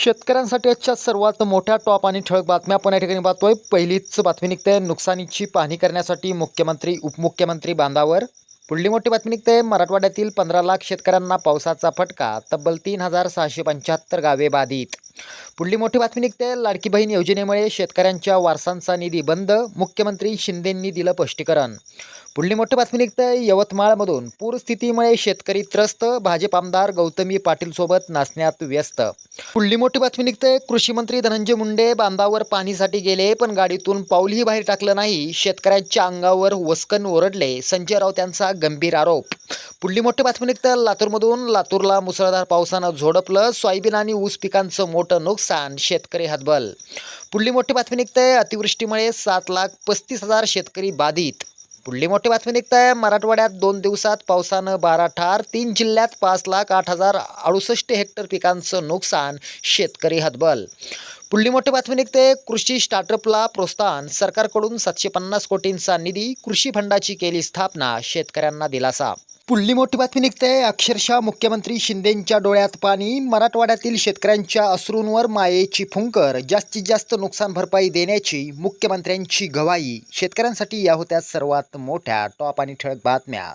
शेतकऱ्यांसाठी आजच्या सर्वात मोठ्या टॉप आणि ठळक बातम्या आपण या ठिकाणी पाहतोय. पहिलीच बातमी निघते. नुकसानीची पाहणी करण्यासाठी मुख्यमंत्री उपमुख्यमंत्री बांधावर. पुढली मोठी बातमी निघते. मराठवाड्यातील पंधरा लाख शेतकऱ्यांना पावसाचा फटका तब्बल तीन हजार सहाशे पंच्याहत्तर गावे बाधित. पुढली मोठी बातमी निघते. लाडकी बहीण योजनेमुळे शेतकऱ्यांच्या वारसांचा निधी बंद मुख्यमंत्री शिंदेंनी दिलं स्पष्टीकरण. पुढली मोठी बातमी निघते. यवतमाळमधून पूरस्थितीमुळे शेतकरी त्रस्त भाजप आमदार गौतमी पाटीलसोबत नाचण्यात व्यस्त. पुढली मोठी बातमी निघते. कृषी मंत्री धनंजय मुंडे बांधावर पाणीसाठी गेले पण गाडीतून पाऊलही बाहेर टाकलं नाही. शेतकऱ्यांच्या अंगावर वस्कन ओरडले. संजय राऊत यांचा गंभीर आरोप. पुढली मोठी बातमी निघतं. लातूरमधून लातूरला मुसळधार पावसानं झोडपलं. सोयाबीन आणि ऊस पिकांचं मोठं नुकसान शेतकरी हतबल. पुढली मोठी बातमी निघते. अतिवृष्टीमुळे सात लाख पस्तीस हजार शेतकरी बाधित. पुढली मोठी बातमी निघताय. मराठवाड्यात दोन दिवसात पावसानं बारा ठार तीन जिल्ह्यात पाच लाख आठ हजार अडुसष्ट हेक्टर पिकांचं नुकसान शेतकरी हतबल. पुढली मोठी बातमी निघते कृषी स्टार्टअपला प्रोत्साहन सरकारकडून सातशे पन्नास कोटींचा निधी कृषी फंडाची केली स्थापना शेतकऱ्यांना दिलासा. पुढली मोठी बातमी निघते. अक्षरशः मुख्यमंत्री शिंदेंच्या डोळ्यात पाणी मराठवाड्यातील शेतकऱ्यांच्या अश्रूंवर मायेची फुंकर जास्तीत जास्त नुकसान भरपाई देण्याची मुख्यमंत्र्यांची गवाही. शेतकऱ्यांसाठी या होत्या सर्वात मोठ्या टॉप आणि ठळक बातम्या.